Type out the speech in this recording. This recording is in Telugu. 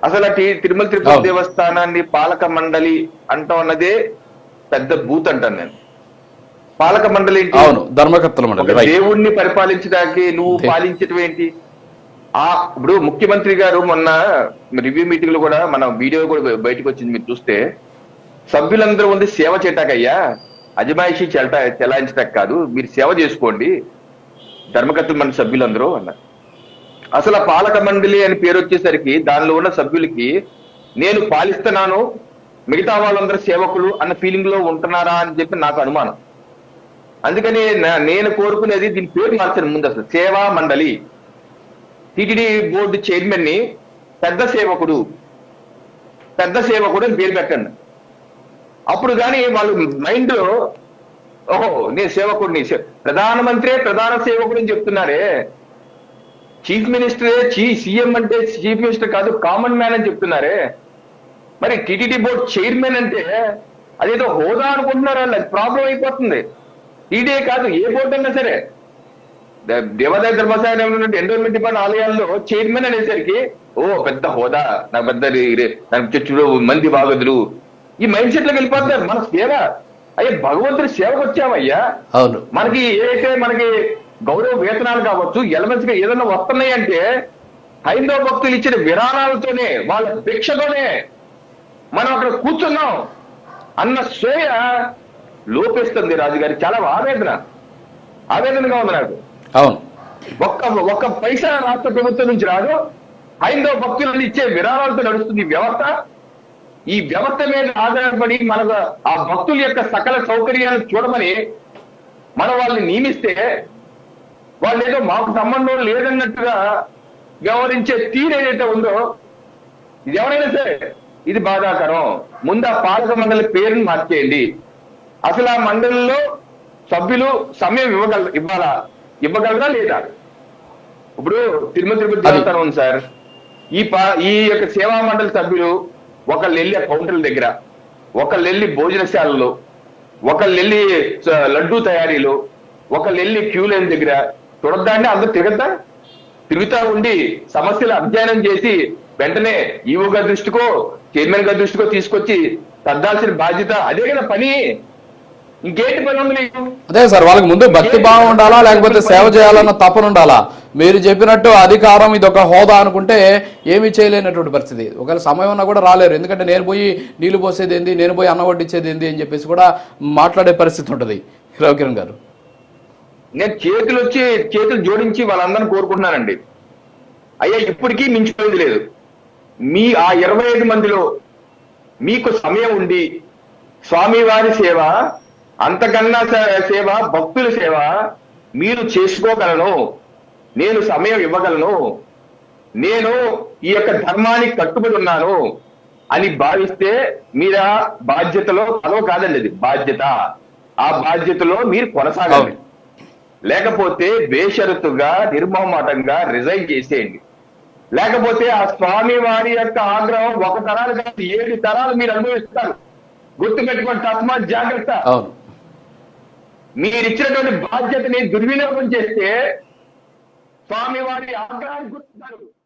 అసలు ఆ టి- తిరుమల తిరుపతి. దేవస్థానాన్ని పాలక మండలి అంటాం అన్నదే పెద్ద బూత్ అంటాను నేను. పాలక మండలి ఏంటి? అవును ధర్మకర్తల మండలి దేవుణ్ణి పరిపాలించడానికి నువ్వు పాలించడం ఏంటి? ఆ ఇప్పుడు ముఖ్యమంత్రి గారు మొన్న రివ్యూ మీటింగ్లో కూడా మన వీడియో కూడా బయ- బయటకు వచ్చింది మీరు చూస్తే సభ్యులందరూ ఉంది సేవ చేయటాకయ్యా అజమాయిషి చెల్ట చెలాయించటానికి కాదు మీరు సేవ చేసుకోండి ధర్మకర్తల మండలి సభ్యులందరూ అన్నారు. అసలు ఆ పాలక మండలి అని పేరు వచ్చేసరికి దానిలో ఉన్న సభ్యులకి నేను పాలిస్తున్నాను మిగతా వాళ్ళందరూ సేవకులు అన్న ఫీలింగ్లో ఉంటున్నారా అని చెప్పి నాకు అనుమానం. అందుకని నేను కోరుకునేది దీని పేరు మార్చాను ముందు అసలు సేవా మండలి. టిటిడి బోర్డు చైర్మన్ని పెద్ద సేవకుడు పెద్ద సేవకుడు అని పేరు పెట్టండి. అప్పుడు కానీ వాళ్ళు మైండ్ ఓహో నేను సేవకుడిని ప్రధానమంత్రి ప్రధాన సేవకుడు అని చెప్తున్నారే. చీఫ్ మినిస్టరే చీ సీఎం అంటే చీఫ్ మినిస్టర్ కాదు కామన్ మ్యాన్ అని చెప్తున్నారే. మరి టిటిడి బోర్డు చైర్మన్ అంటే అదేదో హోదా అనుకుంటున్నారు? వాళ్ళు ప్రాబ్లం అయిపోతుంది. టీడీ కాదు ఏ బోర్డు అయినా సరే. దేవాదాయ ధర్మశాల ఎండోన్మెంట్ డిపార్ట్మెంట్ ఆలయాల్లో చైర్మన్ అనేసరికి ఓ పెద్ద హోదా నా పెద్ద నాకు చర్చిలో మంది బాగదులు. ఈ మైండ్ సెట్లోకి వెళ్ళిపోతున్నారు. మన సేవ అయ్యా భగవంతుడి సేవకు వచ్చామయ్యా అవును. మనకి ఏదైతే మనకి గౌరవ వేతనాలు కావచ్చు ఎలమెంట్స్గా ఏదైనా వస్తున్నాయి అంటే హైందవ భక్తులు ఇచ్చిన విరాళాలతోనే వాళ్ళ భిక్షతోనే మనం అక్కడ కూర్చున్నాం అన్న సోయ లోపిస్తుంది రాజుగారి చాలా ఆవేదన. ఆవేదనగా ఉంది నాకు. అవును. ఒక్క ఒక్క పైసా రాష్ట్ర ప్రభుత్వం నుంచి రాదు హైందవ భక్తులను ఇచ్చే విరాళాలతో నడుస్తుంది వ్యవస్థ. ఈ వ్యవస్థ మీద ఆధారపడి మనకు ఆ భక్తుల యొక్క సకల సౌకర్యాలను చూడమని మనం వాళ్ళని నియమిస్తే వాళ్ళు ఏదో మాకు సంబంధం లేదన్నట్టుగా వ్యవహరించే తీరు ఏదైతే ఉందో ఇది ఎవరైనా సరే ఇది బాధాకరం. ముందు ఆ పాలక మండలి పేరుని మార్చేయండి. అసలు ఆ మండలిలో సభ్యులు సమయం ఇవ్వగల ఇవ్వాలా? ఇవ్వగలరా లేదా? ఇప్పుడు తిరుమల తిరుపతి దేవస్థానం ఉంది సార్. ఈ పా ఈ యొక్క సేవా మండలి సభ్యులు ఒకళ్ళు వెళ్ళి ఆ కౌంటర్ల దగ్గర ఒకళ్ళు వెళ్ళి భోజనశాలలో ఒకళ్ళు వెళ్ళి లడ్డూ తయారీలో ఒకళ్ళు వెళ్ళి క్యూ లైన్ దగ్గర చూడద్దా అందరూ తిరగద్దా? తిరుగుతా ఉండి సమస్యలు అధ్యయనం చేసి వెంటనే ఈవో గారి దృష్టికో చైర్మన్ గారి దృష్టికో తీసుకొచ్చి సర్దాల్సిన బాధ్యత. అదే కదా పని. ఇంకేంటి పని ఉంది అదే సార్ వాళ్ళకి ముందు భక్తి భావం ఉండాలా లేకపోతే సేవ చేయాలన్న తపన ఉండాలా? మీరు చెప్పినట్టు అధికారం ఇది ఒక హోదా అనుకుంటే ఏమీ చేయలేనటువంటి పరిస్థితి. ఒకవేళ సమయం ఉన్నా కూడా రాలేరు. ఎందుకంటే నేను పోయి నీళ్ళు పోసేది ఏంది నేను పోయి అన్న వడ్డించేది ఏంది అని చెప్పేసి కూడా మాట్లాడే పరిస్థితి ఉంటుంది. రవికిరణ్ గారు. నేను చేతులు వచ్చి చేతులు జోడించి వాళ్ళందరిని కోరుకుంటున్నానండి. అయ్యా ఇప్పటికీ మించిపోయింది లేదు. మీ ఆ ఇరవై ఐదు మందిలో మీకు సమయం ఉండి స్వామివారి సేవ అంతకన్నా సేవ భక్తుల సేవ మీరు చేసుకోగలను. నేను సమయం ఇవ్వగలను. నేను ఈ యొక్క ధర్మానికి కట్టుబడి ఉన్నాను అని భావిస్తే మీరు ఆ బాధ్యతలో పదవ కాదండి అది. బాధ్యత. ఆ బాధ్యతలో మీరు కొనసాగాలి లేకపోతే బేషరతుగా నిర్మమాటంగా రిజైన్ చేసేయండి. లేకపోతే ఆ స్వామి వారి యొక్క ఆగ్రహం ఒక తరాలు కాదు ఏడు తరాలు మీరు అనుభవిస్తారు. గుర్తు పెట్టుకోండి తస్మాత్ జాగ్రత్త. మీరు ఇచ్చినటువంటి బాధ్యతని దుర్వినియోగం చేస్తే స్వామి వారి ఆగ్రహానికి గుర్తున్నారు